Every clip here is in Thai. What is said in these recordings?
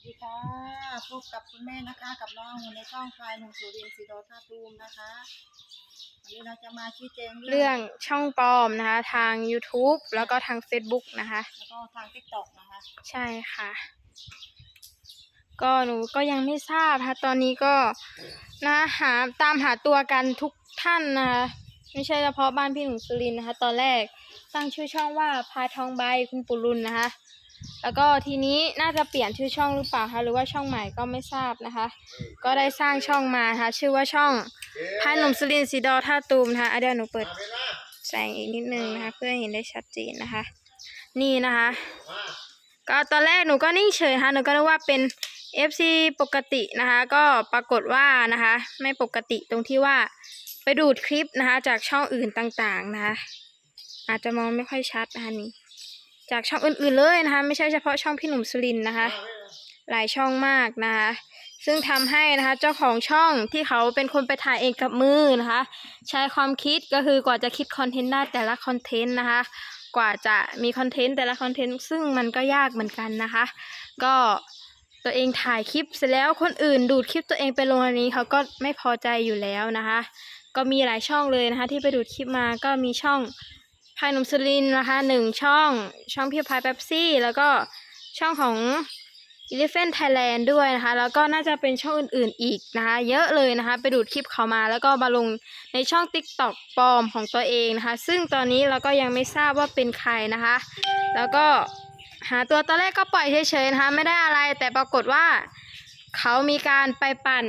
สวัสดีค่ะ พบกับคุณแม่นะคะ กับน้องในช่องพลายหนุ่มสุรินทร์สีโดท่าตูมนะคะวันนี้เราจะมาชี้แจงเรื่องช่องปลอมนะคะ ทาง YouTube แล้วก็ทาง Facebook นะคะ แล้วก็ทางทิกตอกนะคะ ใช่ค่ะ ก็หนูก็ยังไม่ทราบค่ะตอนนี้ก็นะหาตามหาตัวกันทุกท่านนะคะ ไม่ใช่เฉพาะบ้านพี่หนุ่มสุรินทร์นะคะ ตอนแรกตั้งชื่อช่องว่าพายทองใบคุณปุรุนนะคะ แล้วก็ทีนี้น่าจะเปลี่ยนชื่อช่องหรือเปล่าคะหรือว่าช่องใหม่ก็ไม่ทราบนะคะ ก็ได้สร้างช่องมานะคะชื่อว่าช่องพายหนุ่มสุรินทร์สีดอท่าตูมนะคะอะเดี๋ยวหนูเปิดแสงอีกนิดนึงนะคะ เพื่อให้เห็นได้ชัดเจนนะคะ นี่นะคะ ก็ตอนแรกหนูก็นิ่งเฉยค่ะหนูก็นึกว่าเป็น FC ปกตินะคะ ก็ปรากฏว่านะคะ ไม่ปกติตรงที่ว่าไปดูดคลิปนะคะ จากช่องอื่นต่างๆนะคะ อาจจะมองไม่ค่อยชัดนะคะนี่ จากช่องอื่นๆเลยนะคะ ไม่ใช่เฉพาะช่องพี่หนุ่มสุรินนะคะ หลายช่องมากนะคะ ซึ่งทำให้นะคะเจ้าของช่องที่เขาเป็นคนไปถ่ายเองกับมือนะคะ ใช้ความคิดก็คือกว่าจะคิดคอนเทนต์ได้แต่ละคอนเทนต์นะคะ กว่าจะมีคอนเทนต์แต่ละคอนเทนต์ซึ่งมันก็ยากเหมือนกันนะคะ ก็ตัวเองถ่ายคลิปเสร็จแล้วคนอื่นดูดคลิปตัวเองไปลงอันนี้เขาก็ไม่พอใจอยู่แล้วนะคะ ก็มีหลายช่องเลยนะคะ ที่ไปดูดคลิปมาก็มีช่อง พายหนุ่มสุรินนะคะหนึ่งช่อง ช่องพี่พายเป๊ปซี่ แล้วก็ช่องของ Elephant Thailand ด้วยนะคะ แล้วก็น่าจะเป็นช่องอื่นๆอีกนะคะ เยอะเลยนะคะ ไปดูดคลิปเขามาแล้วก็มาลงในช่อง TikTok ปลอมของตัวเองนะคะ ซึ่งตอนนี้เราก็ยังไม่ทราบว่าเป็นใครนะคะ แล้วก็หาตัวตอนแรกก็ปล่อยเฉยๆนะคะ ไม่ได้อะไรแต่ปรากฏว่าเขามีการไปปั่น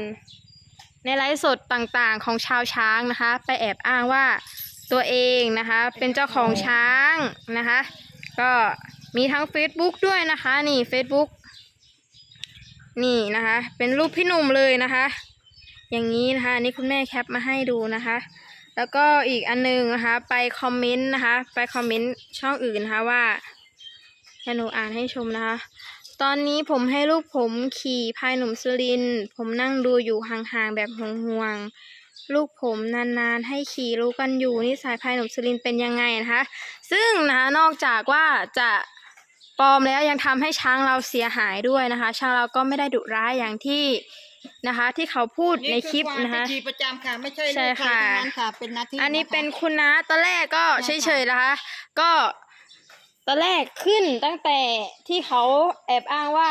ในไลฟ์สดต่างๆของชาวช้างนะคะ ไปแอบอ้างว่า ตัวเองนะคะ เป็นเจ้าของช้างนะคะ ก็มีทั้ง Facebook ด้วยนะคะ นี่ Facebook นี่นะคะ เป็นรูปพี่หนุ่มเลยนะคะ อย่างนี้นะคะนี่คุณแม่แคปมาให้ดูนะคะ แล้วก็อีกอันนึงนะคะ ไปคอมเมนต์นะคะ ไปคอมเมนต์ช่องอื่นนะคะว่าให้หนูอ่านให้ชมนะคะตอนนี้ผมให้ลูกผมขี่พายหนุ่มสุริน ผมนั่งดูอยู่ห่างๆแบบห่วงๆ ลูกผมนานๆ ให้ขี่รู้กันอยู่นิสัยพายหนุ่มสุรินทร์เป็นยังไงนะคะ ซึ่งนะคะนอกจากว่าจะปลอมแล้วยังทำให้ช้างเราเสียหายด้วยนะคะ ช้างเราก็ไม่ได้ดุร้ายอย่างที่นะคะ ที่เขาพูดในคลิปนะคะนี่อความพิธีประจำค่ะไม่ใช่ใช่ลูกใครค่ะทั้งนั้นค่ะเป็นหนาที่อันนี้ะคะเป็นคุณน้าตอนแรกก็ใช่เฉค่ะยๆนะคะ ก็ตอนแรกขึ้นตั้งแต่ที่เขาแอบอ้างว่า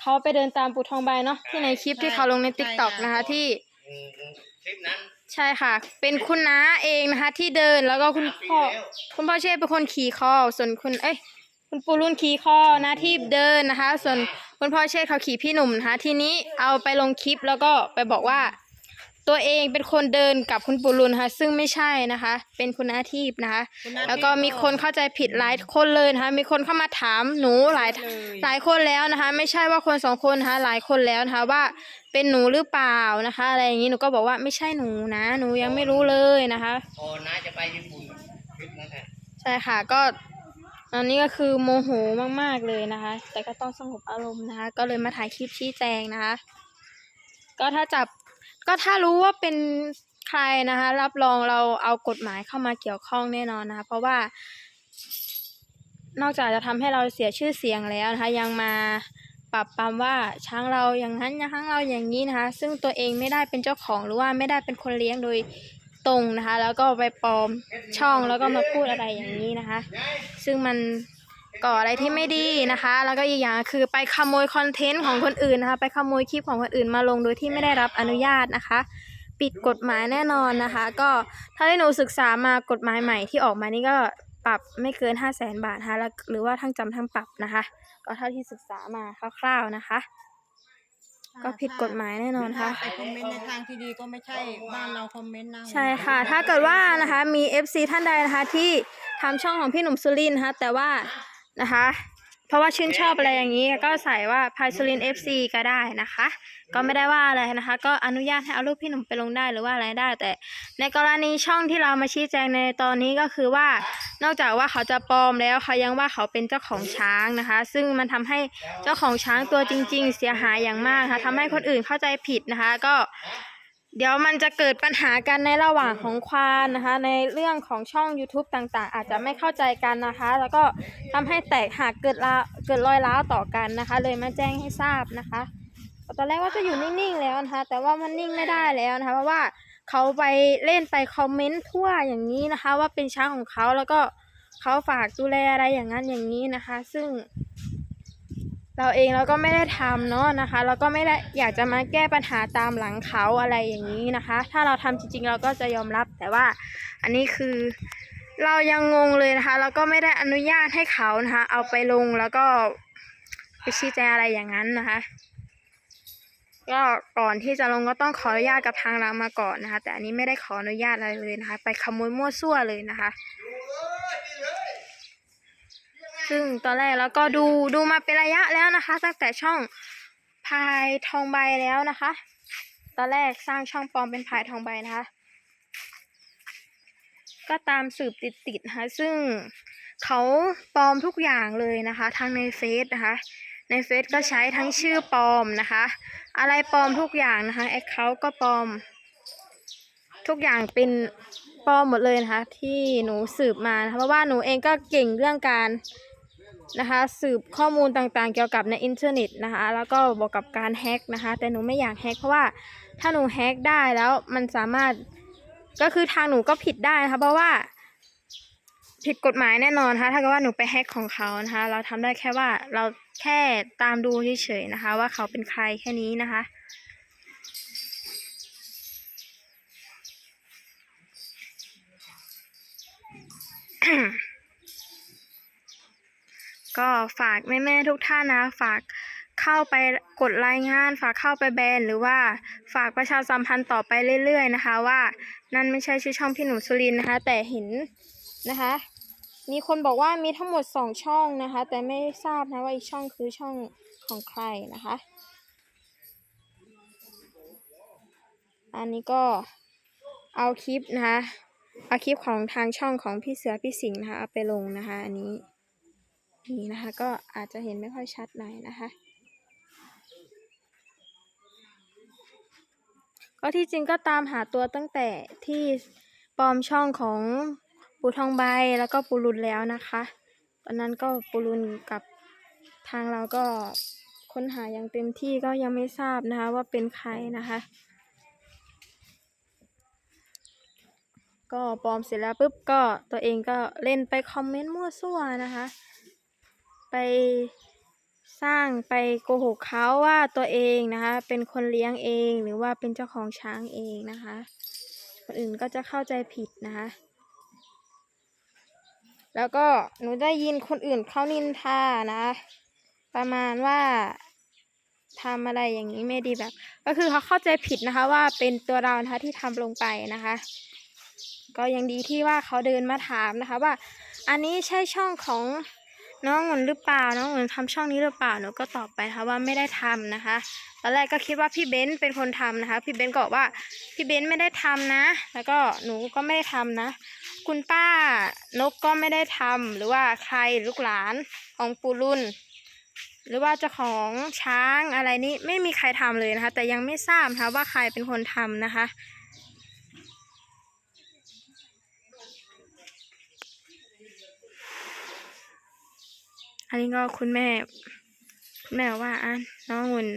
เขาไปเดินตามปูทองใบเนาะที่ในคลิปที่เขาลงในติ๊กต็อกนะคะที่อืมอืมค ลิปนั้นใช่ค่ะ เป็นคุณน้าเองนะคะ ที่เดินแล้วก็คุณพ่อแล้วคุณพ่อเชษเป็นคนขี่คอ ส่วนคุณเอ้ยคุณปูรุ่นขี่คอนะที่เดินนะคะ ส่วนคุณพ่อเชษเขาขี่พี่หนุ่มนะคะ ทีนี้เอาไปลงคลิปแล้วก็ไปบอกว่า ตัวเองเป็นคนเดินกับคุณปูรุนค่ะ ซึ่งไม่ใช่นะคะ เป็นคุณอาทีพนะคะ คุณน้าแล้วก็มีคนเข้าใจผิดหลายคนเลยนะคะ มีคนเข้ามาถามหนูหลาย เลยหลายคนแล้วนะคะ ไม่ใช่ว่าคนสองคนนะคะหลายคนแล้วนะคะว่าเป็นหนูหรือเปล่านะคะ อะไรอย่างนี้หนูก็บอกว่าไม่ใช่หนูนะ หนูยังไม่รู้เลยนะคะพอน้าจะไปญี่ปุ่นคลิปนั้นค่ะใช่ค่ะก็ตอนนี้ก็คือโมโหมากๆเลยนะคะ แต่ก็ต้องสงบอารมณ์นะคะ ก็เลยมาถ่ายคลิปชี้แจงนะคะ ก็ถ้าจับ ก็ถ้ารู้ว่าเป็นใครนะคะ รับรองเราเอากฎหมายเข้ามาเกี่ยวข้องแน่นอนนะคะ เพราะว่า นอกจากจะทำให้เราเสียชื่อเสียงแล้วนะคะ ยังมาปรับปรามว่าช้างเราอย่างนั้นช้างเราอย่างนี้นะคะ ซึ่งตัวเองไม่ได้เป็นเจ้าของหรือว่าไม่ได้เป็นคนเลี้ยงโดยตรงนะคะ แล้วก็ไปปลอมช่องแล้วก็มาพูดอะไรอย่างนี้นะคะ ซึ่งมัน ก่ออะไรที่ไม่ดีนะคะ แล้วก็อีกอย่างคือไปขโมยคอนเทนต์ของคนอื่นนะคะ ไปขโมยคลิปของคนอื่นมาลงโดยที่ไม่ได้รับอนุญาตนะคะ ปิดกฎหมายแน่นอนนะคะ ก็ถ้าที่หนูศึกษามากฎหมายใหม่ที่ออกมานี่ก็ปรับไม่เกิน 5 0 0แสนบาทนะคะแล้วหรือว่าทั้งจำทั้งปรับนะคะ ก็เท่าที่ศึกษามาคร่าวๆนะคะ ก็ผิดกฎหมายแน่นอนค่ะถ้าไปคอมเมนต์ในทางที่ดีก็ไม่ใช่บ้านเราคอมเมนต์นะใช่ค่ะ ถ้าเกิดว่านะคะมี FC ท่านใดนะคะที่ทำช่องของพี่หนุ่มสุรินทร์นะคะแต่ว่า นะคะ เพราะว่าชื่นชอบอะไรอย่างนี้ก็ใส่ว่าพายสุริน FC ก็ได้นะคะ ก็ไม่ได้ว่าอะไรนะคะ ก็อนุญาตให้เอารูปพี่หนุ่มไปลงได้หรือว่าอะไรได้ แต่ ในกรณีช่องที่เรามาชี้แจงในตอนนี้ก็คือว่า นอกจากว่าเขาจะปลอมแล้วเขายังว่าเขาเป็นเจ้าของช้างนะคะ ซึ่งมันทำให้เจ้าของช้างตัวจริง ๆ เสียหายอย่างมากค่ะทำให้คนอื่นเข้าใจผิดนะคะ ก็ เดี๋ยวมันจะเกิดปัญหากันในระหว่างของควานนะคะ ในเรื่องของช่อง YouTube ต่างๆ อาจจะไม่เข้าใจกันนะคะ แล้วก็ทำให้แตกหักเกิดละเกิดรอยร้าวต่อกันนะคะ เลยมาแจ้งให้ทราบนะคะตอนแรกว่าจะอยู่นิ่งๆแล้วนะคะ แต่ว่ามันนิ่งไม่ได้แล้วนะคะ เพราะว่าเขาไปเล่นไปคอมเมนต์ทั่วอย่างนี้นะคะ ว่าเป็นช้างของเขาแล้วก็เขาฝากดูแลอะไรอย่างนั้นอย่างนี้นะคะ ซึ่ง เราเองเราก็ไม่ได้ทำเนาะนะคะเราก็ไม่ได้อยากจะมาแก้ปัญหาตามหลังเขาอะไรอย่างนี้นะคะ ถ้าเราทำจริง ๆ เราก็จะยอมรับแต่ว่าอันนี้คือเรายังงงเลยนะคะ เราก็ไม่ได้อนุญาตให้เขานะคะ เอาไปลงแล้วก็ไปชี้แจงอะไรอย่างนั้นนะคะก็ก่อนที่จะลงก็ต้องขออนุญาตกับทางเรามาก่อนนะคะ แต่อันนี้ไม่ได้ขออนุญาตอะไรเลยนะคะ ไปขโมยมั่วซั่วเลยนะคะ ซึ่งตอนแรกแล้วก็ดูดูมาเป็นระยะแล้วนะคะ ตั้งแต่ช่องพายทองใบแล้วนะคะ ตอนแรกสร้างช่องปลอมเป็นพายทองใบนะคะ ก็ตามสืบติดๆนะคะ ซึ่งเขาปลอมทุกอย่างเลยนะคะ ทั้งในเฟซนะคะ ในเฟซก็ใช้ทั้งชื่อปลอมนะคะ อะไรปลอมทุกอย่างนะคะแอคเคาท์ก็ปลอม ทุกอย่างเป็นปลอมหมดเลยนะคะ ที่หนูสืบมานะคะเพราะว่าหนูเองก็เก่งเรื่องการ นะคะ สืบข้อมูลต่างๆ เกี่ยวกับในอินเทอร์เน็ตนะคะ แล้วก็บอกกับการแฮกนะคะ แต่หนูไม่อยากแฮกเพราะว่าถ้าหนูแฮกได้แล้วมันสามารถก็คือทางหนูก็ผิดได้นะคะเพราะว่า ผิดกฎหมายแน่นอนนะคะถ้าเกิดว่าหนูไปแฮกของเขานะคะ เราทำได้แค่ว่าเราแค่ตามดูเฉยๆนะคะ ว่าเขาเป็นใครแค่นี้นะคะ ก็ฝากแม่ๆทุกท่านนะ ฝากเข้าไปกดรายงาน ฝากเข้าไปแบนหรือว่าฝากประชาสัมพันธ์ต่อไปเรื่อย ๆ นะคะ ว่านั่นไม่ใช่ชื่อช่องพี่หนูสุรินนะคะ แต่เห็นนะคะ มีคนบอกว่ามีทั้งหมดสองช่องนะคะ แต่ไม่ทราบนะว่าอีกช่องคือช่องของใครนะคะ อันนี้ก็เอาคลิปนะคะเอาคลิปของทางช่องของพี่เสือพี่สิงห์นะคะเอาไปลงนะคะ อันนี้ นี่นะคะ ก็อาจจะเห็นไม่ค่อยชัดหน่อยนะคะ ก็ที่จริงก็ตามหาตัวตั้งแต่ที่ปลอมช่องของปูทองใบแล้วก็ปูรุนแล้วนะคะ ตอนนั้นก็ปูรุนกับทางเราก็ค้นหาอย่างเต็มที่ก็ยังไม่ทราบนะคะว่าเป็นใครนะคะ ก็ปลอมเสร็จแล้วปุ๊บก็ตัวเองก็เล่นไปคอมเมนต์มั่วซั่วนะคะ ไปสร้างไปโกหกเขาว่าตัวเองนะคะ เป็นคนเลี้ยงเองหรือว่าเป็นเจ้าของช้างเองนะคะ คนอื่นก็จะเข้าใจผิดนะคะ แล้วก็หนูได้ยินคนอื่นเขานินทานะประมาณว่าทำอะไรอย่างนี้ไม่ดีแบบ ก็คือเขาเข้าใจผิดนะคะว่าเป็นตัวเรานะคะที่ทำลงไปนะคะ ก็ยังดีที่ว่าเขาเดินมาถามนะคะว่า อันนี้ใช่ช่องของ น้องหนุนหรือเปล่า น้องหนุนทำช่องนี้หรือเปล่าหนูก็ตอบไปค่ะว่าไม่ได้ทำนะคะตอนแรกก็คิดว่าพี่เบนซ์เป็นคนทำนะคะ พี่เบนซ์ก็บอกว่าพี่เบนซ์ไม่ได้ทำนะ แล้วก็หนูก็ไม่ได้ทำนะ คุณป้านกก็ไม่ได้ทำหรือว่าใครลูกหลานของปูรุ่น หรือว่าเจ้าของช้างอะไรนี้ไม่มีใครทำเลยนะคะ แต่ยังไม่ทราบนะคะว่าใครเป็นคนทำนะคะ อันนี้ก็คุณแม่คุณแม่ว่าอะน้องอุ่น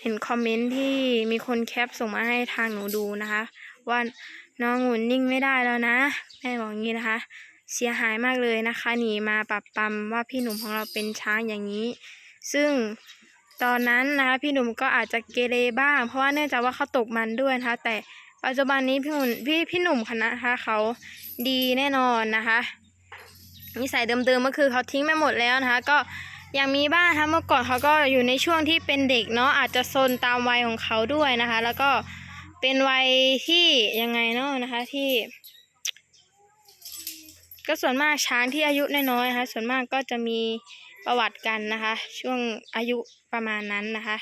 เห็นคอมเมนต์ที่มีคนแคปส่งมาให้ทางหนูดูนะคะ ว่าน้องอุ่นนิ่งไม่ได้แล้วนะ แม่บอกงี้นะคะ เสียหายมากเลยนะคะหนีมาปรับปรำว่าพี่หนุ่มของเราเป็นช้างอย่างนี้ ซึ่งตอนนั้นนะคะพี่หนุ่มก็อาจจะเกเรบ้าง เพราะว่าเนื่องจากว่าเขาตกมันด้วยนะคะ แต่ปัจจุบันนี้พี่หนุ่มพี่พี่หนุ่มคณะนะคะเขาดีแน่นอนนะคะ นิสัยเดิมๆก็คือเขาทิ้งไปหมดแล้วนะคะก็ยังมีบ้างนะคะเมื่อก่อนเขาก็อยู่ในช่วงที่เป็นเด็กเนาะอาจจะซนตามวัยของเขาด้วยนะคะ แล้วก็เป็นวัยที่ยังไงเนาะนะคะที่ ก็ส่วนมากช้างที่อายุน้อยๆนะคะส่วนมากก็จะมีประวัติกันนะคะ ช่วงอายุประมาณนั้นนะคะ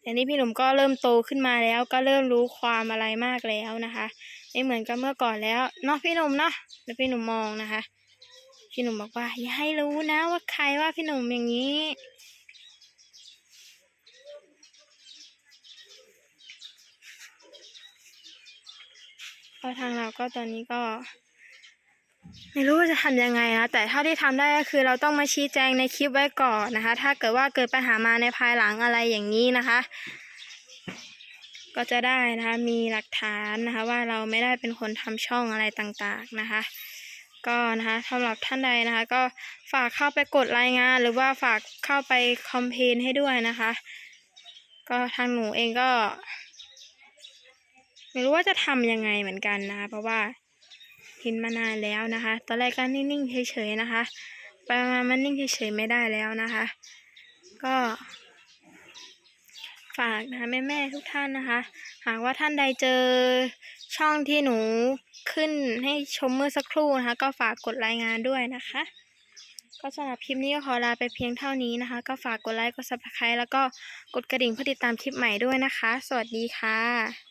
แต่นี้พี่หนุ่มก็เริ่มโตขึ้นมาแล้วก็เริ่มรู้ความอะไรมากแล้วนะคะ ไม่เหมือนกับเมื่อก่อนแล้วเนาะพี่หนุ่มเนาะแล้วพี่หนุ่มมองนะคะ พี่หนุ่มบอกว่า อย่าให้รู้นะว่าใครว่าพี่หนุ่มอย่างนี้ ก็ทางเราก็ตอนนี้ก็ ไม่รู้ว่าจะทำยังไงนะ แต่เท่าที่ทำได้ก็คือเราต้องมาชี้แจงในคลิปไว้ก่อนนะคะ ถ้าเกิดว่าเกิดปัญหามาในภายหลังอะไรอย่างนี้นะคะก็จะได้นะคะมีหลักฐานนะคะว่าเราไม่ได้เป็นคนทำช่องอะไรต่างๆนะคะ ก็นะคะสำหรับท่านใดนะคะ ก็ฝากเข้าไปกดรายงาน หรือว่าฝากเข้าไปคอมเพนให้ด้วยนะคะ ก็ทางหนูเองก็ไม่รู้ว่าจะทำยังไงเหมือนกันนะคะ เพราะว่าเห็นมานานแล้วนะคะ ตอนแรกก็นิ่งๆเฉยๆนะคะ ไปมามันนิ่งเฉยๆไม่ได้แล้วนะคะ ก็ฝากนะคะแม่ๆทุกท่านนะคะ หากว่าท่านใดเจอ ช่องที่หนูขึ้นให้ชมเมื่อสักครู่นะคะ ก็ฝากกดรายงานด้วยนะคะ ก็สำหรับคลิปนี้ก็ขอลาไปเพียงเท่านี้นะคะ ก็ฝากกดไลค์กดซับสไครต์แล้วก็กดกระดิ่งเพื่อติดตามคลิปใหม่ด้วยนะคะ สวัสดีค่ะ